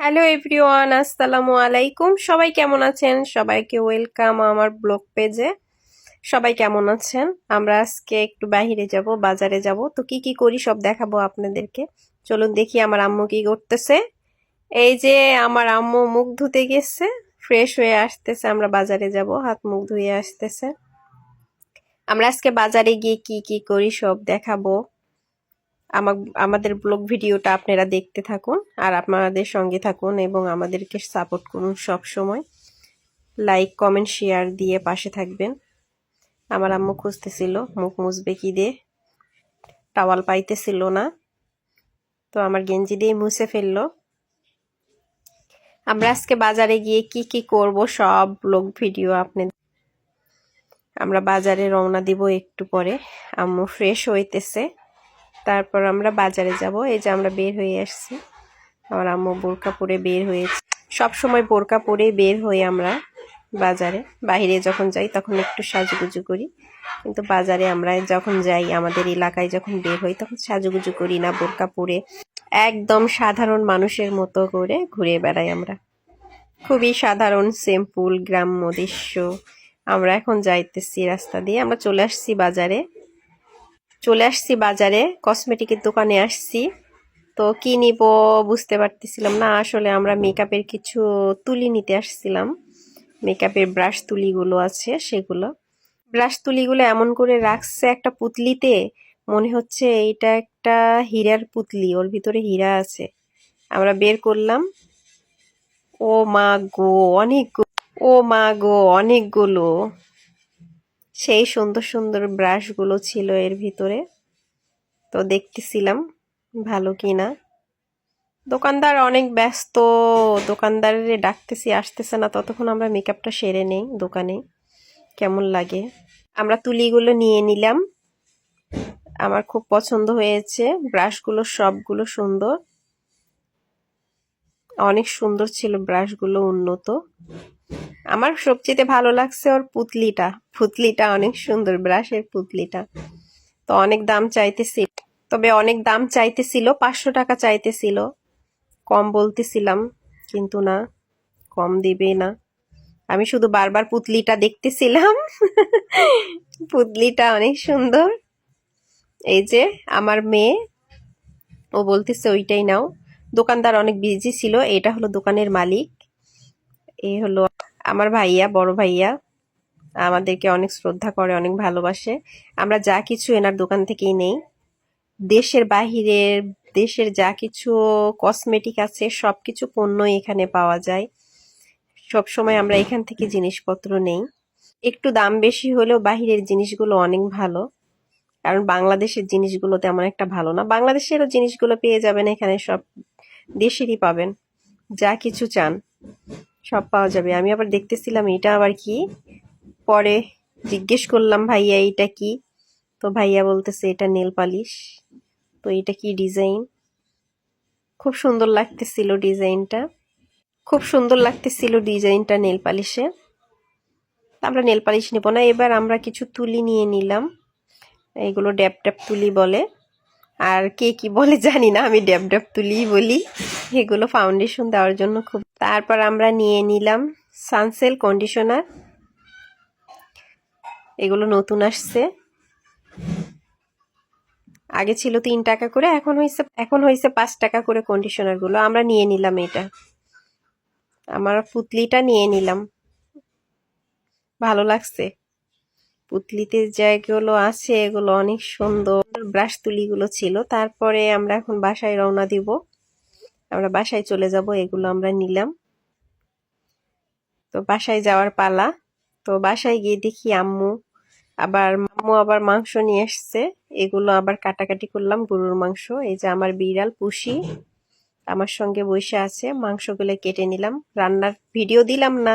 Hello everyone, আসসালামু আলাইকুম। সবাই কেমন আছেন? সবাইকে ওয়েলকাম আমার ব্লগ পেজে। সবাই কেমন আছেন? আমরা আজকে একটু বাইরে যাব, বাজারে যাব। তো কি কি করি সব দেখাবো আপনাদেরকে। চলুন দেখি আমার আম্মু কি করতেছে। এই যে আমার আম্মু মুখ ধুতে গেছে ফ্রেশ হয়ে আসতেছে। আমরা বাজারে যাব, হাত মুখ ধুয়ে আসতেছে। আমরা আজকে বাজারে গিয়ে কি কি করি সব দেখাবো। আমাদের ব্লগ ভিডিওটা আপনারা দেখতে থাকুন আর আপনাদের সঙ্গে থাকুন এবং আমাদেরকে সাপোর্ট করুন সব সময়। লাইক কমেন্ট শেয়ার দিয়ে পাশে থাকবেন। আমার আম্মু খুঁজতেছিল, মুখ মুছবে কি দিয়ে? টাওয়াল পাইতেছিল না। তো আমার গেঞ্জি দিয়ে মুছে ফেলল। আমরা আজকে বাজারে গিয়ে কি কি করব সব ব্লগ ভিডিও আপনি আমরা বাজারে রওনা দিব একটু পরে। আম্মু ফ্রেশ হইতেছে। তারপর আমরা বাজারে যাব। এই যে আমরা বের হয়ে আসছি। আমার আম্মু বোরকা পরে বের হয়েছে। সব সময় বোরকা পরে বের হই আমরা বাজারে। বাইরে যখন যাই তখন একটু সাজুগুজু করি। কিন্তু বাজারে আমরা যখন যাই, আমাদের এলাকায় যখন বের হই তখন সাজুগুজু করি না বোরকা পরে একদম সাধারণ মানুষের মতো করে ঘুরে বেড়াই আমরা। খুবই সাধারণ সিম্পল গ্রাম্য দৃশ্য। আমরা এখন যাইতেছি রাস্তা দিয়ে। আমরা চলে আসছি বাজারে। চলে আসছি বাজারে কসমেটিকের দোকানে আসছি। তো কি নিব বুঝতে পারতেছিলাম না, আসলে আমরা মেকআপের কিছু তুলি নিতে আসছিলাম। মেকআপের ব্রাশ তুলিগুলো আছে, সেগুলো। ব্রাশ তুলিগুলো এমন করে রাখছে একটা পুতলিতে, মনে হচ্ছে এটা একটা হীরার পুতলি, ওর ভিতরে হীরা আছে। আমরা বের করলাম। ও মা গো, অনেক ও মা গো, অনেকগুলো। সেই সুন্দর সুন্দর ব্রাশগুলো ছিল এর ভিতরে। তো দেখতেছিলাম ভালো কি না দোকানদার অনেক ব্যস্ত, দোকানদারের ডাকতেছি, আসতেছে না। ততক্ষণ আমরা মেকআপটা সেরে নেই দোকানে। কেমন লাগে? আমরা তুলিগুলো নিয়ে নিলাম। আমার খুব পছন্দ হয়েছে। ব্রাশগুলো সবগুলো সুন্দর। অনেক সুন্দর ছিল ব্রাশগুলো উন্নত। আমার সবচেয়ে ভালো লাগছে ওর পুতলিটা। পুতলিটা অনেক সুন্দর, ব্রাশের পুতলিটা। তো অনেক দাম চাইতেছি, তবে অনেক দাম চাইতেছিল, পাঁচশো টাকা চাইতেছিল। কম বলতেছিলাম, কিন্তু না, কম দিবে না। আমি শুধু বারবার পুতলিটা দেখতেছিলাম। পুতলিটা অনেক সুন্দর। এই যে আমার মেয়ে, ও বলতেছে, ওইটাই নাও। দোকানদার অনেক বিজি ছিল, এটা হলো দোকানের মালিক। এই হলো আমার ভাইয়া, বড় ভাইয়া। আমাদেরকে অনেক শ্রদ্ধা করে, অনেক ভালোবাসে। আমরা যা কিছু এনার দোকান থেকেই নেই। দেশের বাহিরের, দেশের যা কিছু কসমেটিক আছে সব কিছু পণ্যই এখানে পাওয়া যায়। সব সময় আমরা এখান থেকে জিনিসপত্র নেই। একটু দাম বেশি হলেও বাহিরের জিনিসগুলো অনেক ভালো। কারণ বাংলাদেশের জিনিসগুলো তেমন একটা ভালো না। বাংলাদেশেরও জিনিসগুলো পেয়ে যাবেন এখানে সব। দেশেরই পাবেন। যা কিছু চান। সব পাওয়া যাবে। আমি আবার দেখতেছিলাম এটা আবার কি? পরে জিজ্ঞেস করলাম, ভাইয়া, এইটা কি? তো ভাইয়া বলতেছে, এটা নেল পালিশ। তো এটা কি ডিজাইন? খুব সুন্দর লাগতেছিল ডিজাইনটা। খুব সুন্দর লাগতেছিল ডিজাইনটা নেল পালিশে। আমরা নেল পালিশ নেব না। এবার আমরা কিছু তুলি নিয়ে নিলাম। এগুলো ড্যাপ ড্যাপ তুলি বলে। আর কে কি বলে জানি না, আমি ড্যাপ ড্যাপ তুলি বলি। এগুলো ফাউন্ডেশন দেওয়ার জন্য খুব তারপর আমরা নিয়ে নিলাম সানসেল কন্ডিশনার এগুলো নতুন আসছে। আগে ছিল তিন টাকা করে, এখন হয়েছে এখন হয়েছে পাঁচ টাকা করে কন্ডিশনারগুলো আমরা নিয়ে নিলাম এটা। আমার পুতলিটা নিয়ে নিলাম। ভালো লাগছে। পুতলিতে যেগুলো আছে, এগুলো অনেক সুন্দর। ব্রাশ তুলিগুলো ছিল। তারপরে আমরা এখন বাসায় রওনা দিব। আমরা বাসায় চলে যাব, এগুলো আমরা নিলাম। তো বাসায় যাওয়ার পালা। তো বাসায় গিয়ে দেখি আম্মু আবার মাম্মু আবার মাংস নিয়ে এসছে। এগুলো আবার কাটাকাটি করলাম, গরুর মাংস। এই যে আমার বিড়াল পুষি, আমার সঙ্গে বসে আছে। মাংসগুলো কেটে নিলাম। রান্নার ভিডিও দিলাম না।